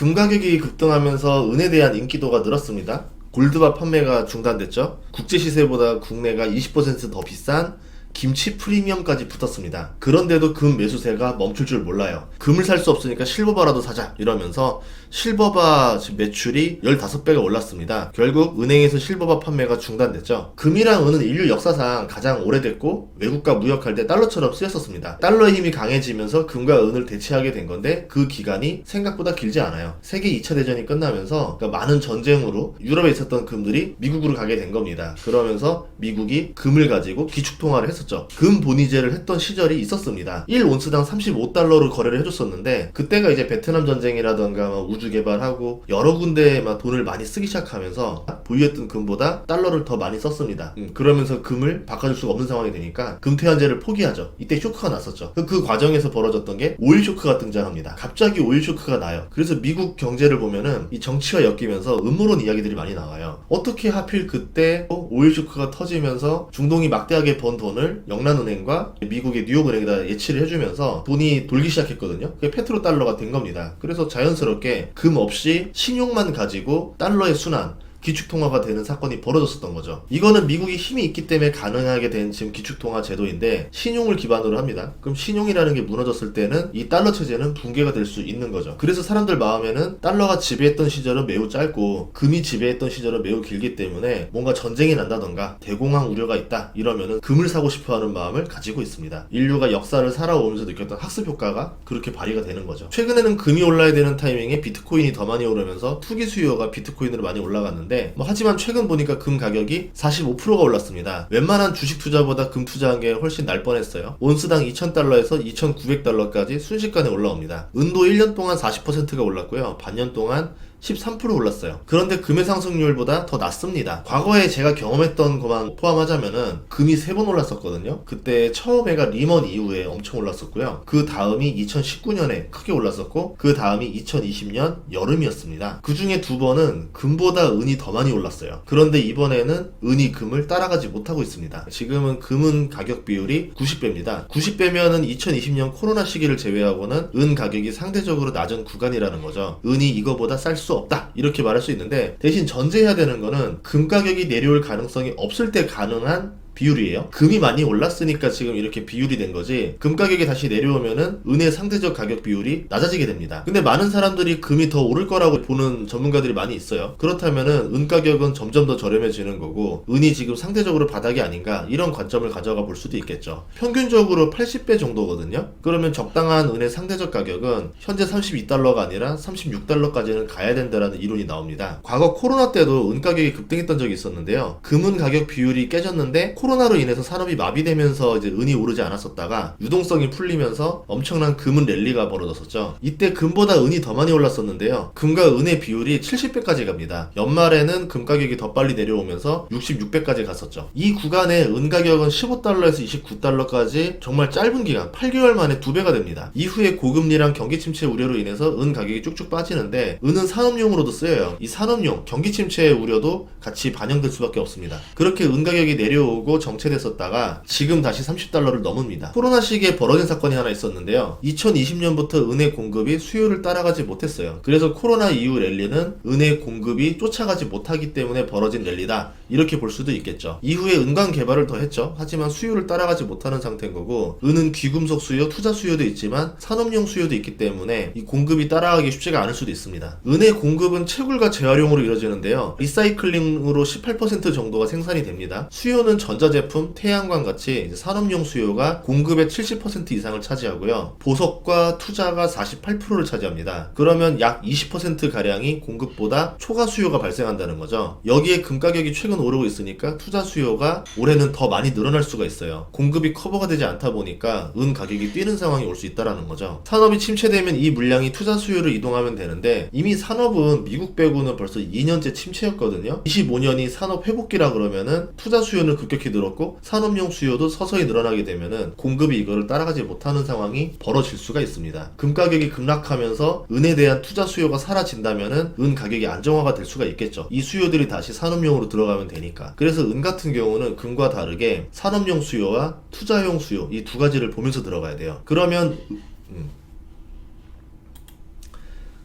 금 가격이 급등하면서 은에 대한 인기도가 늘었습니다. 골드바 판매가 중단됐죠. 국제 시세보다 국내가 20%더 비싼 김치 프리미엄까지 붙었습니다. 그런데도 금 매수세가 멈출 줄 몰라요. 금을 살 수 없으니까 실버바라도 사자 이러면서 실버바 매출이 15배가 올랐습니다. 결국 은행에서 실버바 판매가 중단됐죠. 금이랑 은은 인류 역사상 가장 오래됐고 외국과 무역할 때 달러처럼 쓰였었습니다. 달러의 힘이 강해지면서 금과 은을 대체하게 된 건데 그 기간이 생각보다 길지 않아요. 세계 2차 대전이 끝나면서 그러니까 많은 전쟁으로 유럽에 있었던 금들이 미국으로 가게 된 겁니다. 그러면서 미국이 금을 가지고 기축통화를 했었 죠. 금 본위제를 했던 시절이 있었습니다. 1온스당 35달러로 거래를 해줬었는데 그때가 이제 베트남 전쟁이라던가 뭐 우주 개발하고 여러 군데에만 돈을 많이 쓰기 시작하면서 보유했던 금보다 달러를 더 많이 썼습니다. 음, 그러면서 금을 바꿔줄 수가 없는 상황이 되니까 금퇴환제를 포기하죠. 이때 쇼크가 났었죠. 그, 그 과정에서 벌어졌던 게 오일 쇼크가 등장합니다. 갑자기 오일 쇼크가 나요. 그래서 미국 경제를 보면은 이 정치와 엮이면서 음모론 이야기들이 많이 나와요. 어떻게 하필 그때 오일 쇼크가 터지면서 중동이 막대하게 번 돈을 영란은행과 미국의 뉴욕은행에다 예치를 해주면서 돈이 돌기 시작했거든요. 그게 페트로 달러가 된 겁니다. 그래서 자연스럽게 금 없이 신용만 가지고 달러의 순환 기축통화가 되는 사건이 벌어졌었던 거죠. 이거는 미국이 힘이 있기 때문에 가능하게 된 지금 기축통화 제도인데 신용을 기반으로 합니다. 그럼 신용이라는 게 무너졌을 때는 이 달러 체제는 붕괴가 될 수 있는 거죠. 그래서 사람들 마음에는 달러가 지배했던 시절은 매우 짧고 금이 지배했던 시절은 매우 길기 때문에 뭔가 전쟁이 난다던가 대공황 우려가 있다 이러면은 금을 사고 싶어하는 마음을 가지고 있습니다. 인류가 역사를 살아오면서 느꼈던 학습 효과가 그렇게 발휘가 되는 거죠. 최근에는 금이 올라야 되는 타이밍에 비트코인이 더 많이 오르면서 투기 수요가 비트코인으로 많이 올라갔는데 뭐 하지만 최근 보니까 금 가격이 45%가 올랐습니다. 웬만한 주식 투자보다 금 투자한 게 훨씬 날 뻔했어요. 온스당 2,000달러에서 2,900달러까지 순식간에 올라옵니다. 은도 1년 동안 40%가 올랐고요. 반년 동안 13% 올랐어요. 그런데 금의 상승률보다 더 낮습니다. 과거에 제가 경험했던 것만 포함하자면은 금이 세번 올랐었거든요. 그때 처음에가 리먼 이후에 엄청 올랐었고요. 그 다음이 2019년에 크게 올랐었고 그 다음이 2020년 여름이었습니다. 그 중에 두 번은 금보다 은이 더 많이 올랐어요. 그런데 이번에는 은이 금을 따라가지 못하고 있습니다. 지금은 금은 가격 비율이 90배입니다. 90배면은 2020년 코로나 시기를 제외하고는 은 가격이 상대적으로 낮은 구간이라는 거죠. 은이 이거보다 쌀 수 없다. 이렇게 말할 수 있는데 대신 전제해야 되는 거는 금 가격이 내려올 가능성이 없을 때 가능한 비율이에요. 금이 많이 올랐으니까 지금 이렇게 비율이 된 거지. 금 가격이 다시 내려오면은 은의 상대적 가격 비율이 낮아지게 됩니다. 근데 많은 사람들이 금이 더 오를 거라고 보는 전문가들이 많이 있어요. 그렇다면은 은 가격은 점점 더 저렴해지는 거고 은이 지금 상대적으로 바닥이 아닌가 이런 관점을 가져가 볼 수도 있겠죠. 평균적으로 80배 정도거든요. 그러면 적당한 은의 상대적 가격은 현재 32달러가 아니라 36달러까지는 가야 된다라는 이론이 나옵니다. 과거 코로나 때도 은 가격이 급등했던 적이 있었는데요. 금은 가격 비율이 깨졌는데 코로나로 인해서 산업이 마비되면서 이제 은이 오르지 않았었다가 유동성이 풀리면서 엄청난 금은 랠리가 벌어졌었죠. 이때 금보다 은이 더 많이 올랐었는데요. 금과 은의 비율이 70배까지 갑니다. 연말에는 금 가격이 더 빨리 내려오면서 66배까지 갔었죠. 이 구간의 은 가격은 15달러에서 29달러까지 정말 짧은 기간 8개월 만에 두 배가 됩니다. 이후에 고금리랑 경기 침체 우려로 인해서 은 가격이 쭉쭉 빠지는데 은은 산업용으로도 쓰여요. 이 산업용 경기 침체의 우려도 같이 반영될 수밖에 없습니다. 그렇게 은 가격이 내려오고 정체됐었다가 지금 다시 30달러를 넘습니다. 코로나 시기에 벌어진 사건이 하나 있었는데요. 2020년부터 은의 공급이 수요를 따라가지 못했어요. 그래서 코로나 이후 랠리는 은의 공급이 쫓아가지 못하기 때문에 벌어진 랠리다. 이렇게 볼 수도 있겠죠. 이후에 은광 개발을 더 했죠. 하지만 수요를 따라가지 못하는 상태인 거고 은은 귀금속 수요, 투자 수요도 있지만 산업용 수요도 있기 때문에 이 공급이 따라가기 쉽지가 않을 수도 있습니다. 은의 공급은 채굴과 재활용으로 이루어지는데요. 리사이클링으로 18% 정도가 생산이 됩니다. 수요는 전자 제품, 태양광 같이 산업용 수요가 공급의 70% 이상을 차지하고요. 보석과 투자가 48%를 차지합니다. 그러면 약 20% 가량이 공급보다 초과 수요가 발생한다는 거죠. 여기에 금 가격이 최근 오르고 있으니까 투자 수요가 올해는 더 많이 늘어날 수가 있어요. 공급이 커버가 되지 않다 보니까 은 가격이 뛰는 상황이 올 수 있다라는 거죠. 산업이 침체되면 이 물량이 투자 수요를 이동하면 되는데 이미 산업은 미국 빼고는 벌써 2년째 침체였거든요. 25년이 산업 회복기라 그러면은 투자 수요는 급격히 늘었고 산업용 수요도 서서히 늘어나게 되면은 공급이 이거를 따라가지 못하는 상황이 벌어질 수가 있습니다. 금 가격이 급락하면서 은에 대한 투자 수요가 사라진다면은 은 가격이 안정화가 될 수가 있겠죠. 이 수요들이 다시 산업용으로 들어가면 되니까. 그래서 은 같은 경우는 금과 다르게 산업용 수요와 투자용 수요 이 두 가지를 보면서 들어가야 돼요. 그러면 음.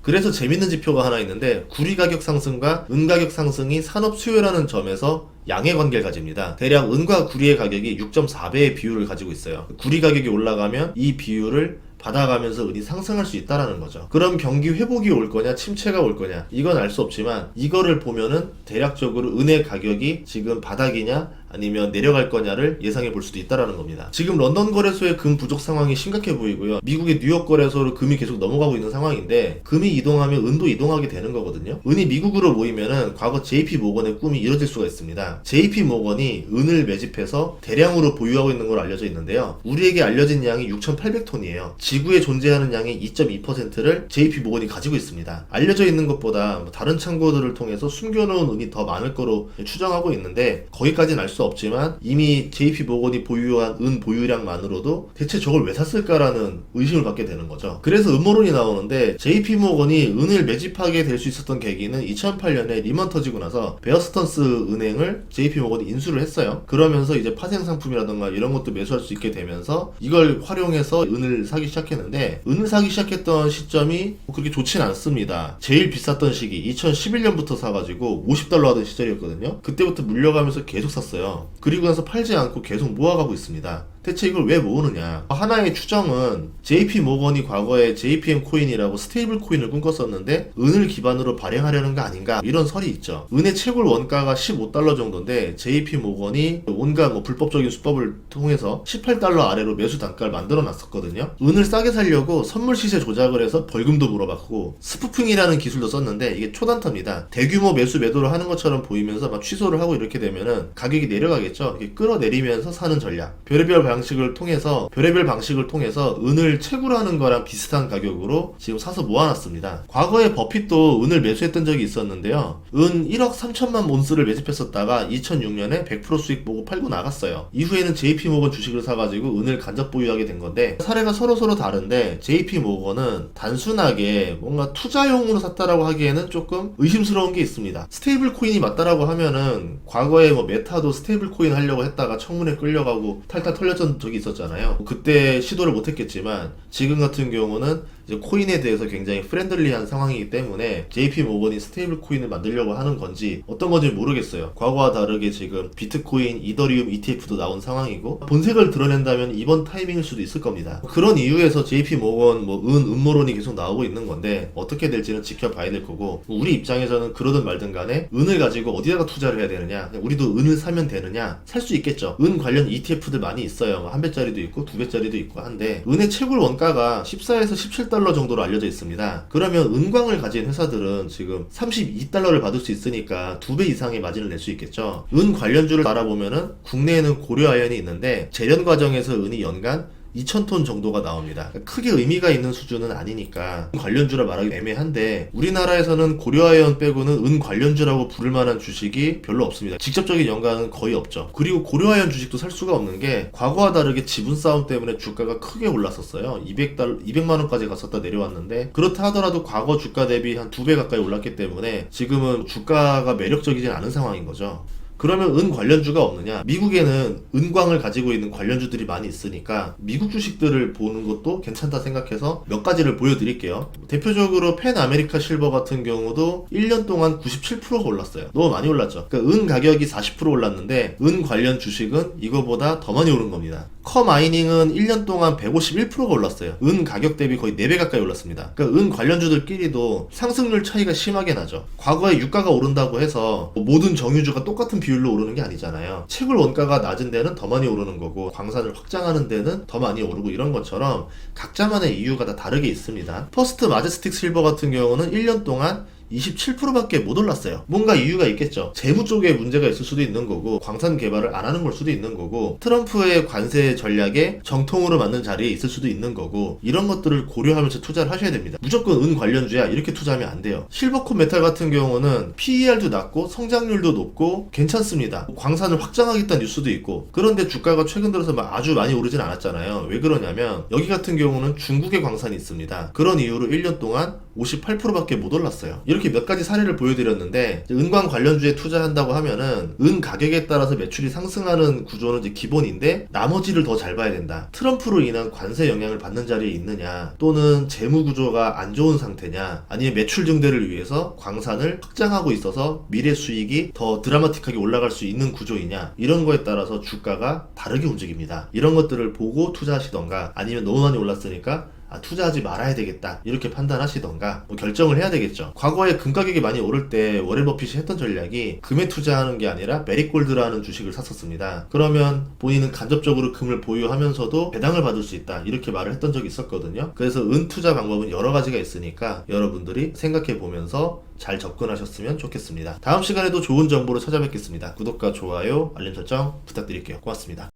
그래서 재밌는 지표가 하나 있는데 구리 가격 상승과 은 가격 상승이 산업 수요라는 점에서 양의 관계를 가집니다. 대략 은과 구리의 가격이 6.4배의 비율을 가지고 있어요. 구리 가격이 올라가면 이 비율을 받아가면서 은이 상승할 수 있다라는 거죠. 그럼 경기 회복이 올 거냐, 침체가 올 거냐, 이건 알 수 없지만 이거를 보면은 대략적으로 은의 가격이 지금 바닥이냐, 아니면 내려갈 거냐를 예상해 볼 수도 있다라는 겁니다. 지금 런던 거래소의 금 부족 상황이 심각해 보이고요. 미국의 뉴욕 거래소로 금이 계속 넘어가고 있는 상황인데 금이 이동하면 은도 이동하게 되는 거거든요. 은이 미국으로 모이면은 과거 JP 모건의 꿈이 이뤄질 수가 있습니다. JP 모건이 은을 매집해서 대량으로 보유하고 있는 걸로 알려져 있는데요. 우리에게 알려진 양이 6,800톤이에요. 지구에 존재하는 양의 2.2%를 JP 모건이 가지고 있습니다. 알려져 있는 것보다 뭐 다른 창고들을 통해서 숨겨놓은 은이 더 많을 거로 추정하고 있는데 거기까지는 알 수 없지만 이미 JP 모건이 보유한 은 보유량만으로도 대체 저걸 왜 샀을까라는 의심을 갖게 되는 거죠. 그래서 음모론이 나오는데 JP 모건이 은을 매집하게 될 수 있었던 계기는 2008년에 리먼 터지고 나서 베어스턴스 은행을 JP 모건이 인수를 했어요. 그러면서 이제 파생 상품이라던가 이런 것도 매수할 수 있게 되면서 이걸 활용해서 은을 사기 시작했는데 은을 사기 시작했던 시점이 그렇게 좋진 않습니다. 제일 비쌌던 시기 2011년부터 사가지고 50달러 하던 시절이었거든요. 그때부터 물려가면서 계속 샀어요. 그리고 나서 팔지 않고 계속 모아가고 있습니다. 대체 이걸 왜 모으느냐? 하나의 추정은 JP 모건이 과거에 JPM 코인이라고 스테이블 코인을 꿈꿨었는데 은을 기반으로 발행하려는 거 아닌가 이런 설이 있죠. 은의 채굴 원가가 15달러 정도인데 JP 모건이 온갖 뭐 불법적인 수법을 통해서 18달러 아래로 매수 단가를 만들어 놨었거든요. 은을 싸게 살려고 선물 시세 조작을 해서 벌금도 물어봤고 스푸핑이라는 기술도 썼는데 이게 초단타입니다. 대규모 매수 매도를 하는 것처럼 보이면서 막 취소를 하고 이렇게 되면은 가격이 내려가겠죠. 이렇게 끌어내리면서 사는 전략. 별의별 방 식을 통해서 별의별 방식을 통해서 은을 채굴하는 거랑 비슷한 가격으로 지금 사서 모아놨습니다. 과거에 버핏도 은을 매수했던 적이 있었는데요. 은 1억 3천만 온스를 매집했었다가 2006년에 100% 수익 보고 팔고 나갔어요. 이후에는 JP 모건 주식을 사가지고 은을 간접 보유하게 된 건데 사례가 서로 서로 다른데 JP 모건은 단순하게 뭔가 투자용으로 샀다라고 하기에는 조금 의심스러운 게 있습니다. 스테이블 코인이 맞다라고 하면은 과거에 뭐 메타도 스테이블 코인 하려고 했다가 청문회 끌려가고 탈탈 털렸 던 적이 있었잖아요. 그때 시도를 못했겠지만 지금 같은 경우는 이제 코인에 대해서 굉장히 프렌들리한 상황이기 때문에 JP 모건이 스테이블 코인을 만들려고 하는 건지 어떤 건지 모르겠어요. 과거와 다르게 지금 비트코인, 이더리움 ETF도 나온 상황이고 본색을 드러낸다면 이번 타이밍일 수도 있을 겁니다. 그런 이유에서 JP 모건 뭐 은, 음모론이 계속 나오고 있는 건데 어떻게 될지는 지켜봐야 될 거고 우리 입장에서는 그러든 말든 간에 은을 가지고 어디다가 투자를 해야 되느냐 우리도 은을 사면 되느냐 살 수 있겠죠. 은 관련 ETF들 많이 있어요. 뭐한 배짜리도 있고 두 배짜리도 있고 한데 은의 채굴 원가가 14에서 17달러 정도로 알려져 있습니다. 그러면 은광을 가진 회사들은 지금 32달러를 받을 수 있으니까 두 배 이상의 마진을 낼 수 있겠죠. 은 관련주를 알아보면은 국내에는 고려아연이 있는데 재련 과정에서 은이 연간 2,000톤 정도가 나옵니다. 크게 의미가 있는 수준은 아니니까 관련주라 말하기 애매한데 우리나라에서는 고려아연 빼고는 은 관련주라고 부를 만한 주식이 별로 없습니다. 직접적인 연관은 거의 없죠. 그리고 고려아연 주식도 살 수가 없는 게 과거와 다르게 지분 싸움 때문에 주가가 크게 올랐었어요. 200달 200만 원까지 갔었다 내려왔는데 그렇다 하더라도 과거 주가 대비 한 두 배 가까이 올랐기 때문에 지금은 주가가 매력적이진 않은 상황인 거죠. 그러면 은 관련주가 없느냐? 미국에는 은광을 가지고 있는 관련주들이 많이 있으니까 미국 주식들을 보는 것도 괜찮다 생각해서 몇 가지를 보여드릴게요. 대표적으로 펜 아메리카 실버 같은 경우도 1년 동안 97%가 올랐어요. 너무 많이 올랐죠. 그러니까 은 가격이 40% 올랐는데 은 관련 주식은 이거보다 더 많이 오른 겁니다. 커 마이닝은 1년 동안 151%가 올랐어요. 은 가격 대비 거의 4배 가까이 올랐습니다. 그러니까 은 관련주들끼리도 상승률 차이가 심하게 나죠. 과거에 유가가 오른다고 해서 모든 정유주가 똑같은 비율로 오르는 게 아니잖아요. 채굴 원가가 낮은 데는 더 많이 오르는 거고 광산을 확장하는 데는 더 많이 오르고 이런 것처럼 각자만의 이유가 다 다르게 있습니다. 퍼스트 마제스틱 실버 같은 경우는 1년 동안 27%밖에 못 올랐어요. 뭔가 이유가 있겠죠. 재무 쪽에 문제가 있을 수도 있는 거고, 광산 개발을 안 하는 걸 수도 있는 거고, 트럼프의 관세 전략에 정통으로 맞는 자리에 있을 수도 있는 거고, 이런 것들을 고려하면서 투자를 하셔야 됩니다. 무조건 은 관련주야 이렇게 투자하면 안 돼요. 실버콘 메탈 같은 경우는 PER도 낮고 성장률도 높고 괜찮습니다. 광산을 확장하겠다는 뉴스도 있고, 그런데 주가가 최근 들어서 막 아주 많이 오르진 않았잖아요. 왜 그러냐면 여기 같은 경우는 중국의 광산이 있습니다. 그런 이유로 1년 동안 58%밖에 못 올랐어요. 이렇게 몇 가지 사례를 보여드렸는데 은광 관련주에 투자한다고 하면은 은 가격에 따라서 매출이 상승하는 구조는 이제 기본인데 나머지를 더 잘 봐야 된다. 트럼프로 인한 관세 영향을 받는 자리에 있느냐 또는 재무 구조가 안 좋은 상태냐 아니면 매출 증대를 위해서 광산을 확장하고 있어서 미래 수익이 더 드라마틱하게 올라갈 수 있는 구조이냐 이런 거에 따라서 주가가 다르게 움직입니다. 이런 것들을 보고 투자하시던가 아니면 너무 많이 올랐으니까 아, 투자하지 말아야 되겠다. 이렇게 판단하시던가 뭐 결정을 해야 되겠죠. 과거에 금 가격이 많이 오를 때 워렌 버핏이 했던 전략이 금에 투자하는 게 아니라 메리골드라는 주식을 샀었습니다. 그러면 본인은 간접적으로 금을 보유하면서도 배당을 받을 수 있다. 이렇게 말을 했던 적이 있었거든요. 그래서 은 투자 방법은 여러 가지가 있으니까 여러분들이 생각해 보면서 잘 접근하셨으면 좋겠습니다. 다음 시간에도 좋은 정보로 찾아뵙겠습니다. 구독과 좋아요 알림 설정 부탁드릴게요. 고맙습니다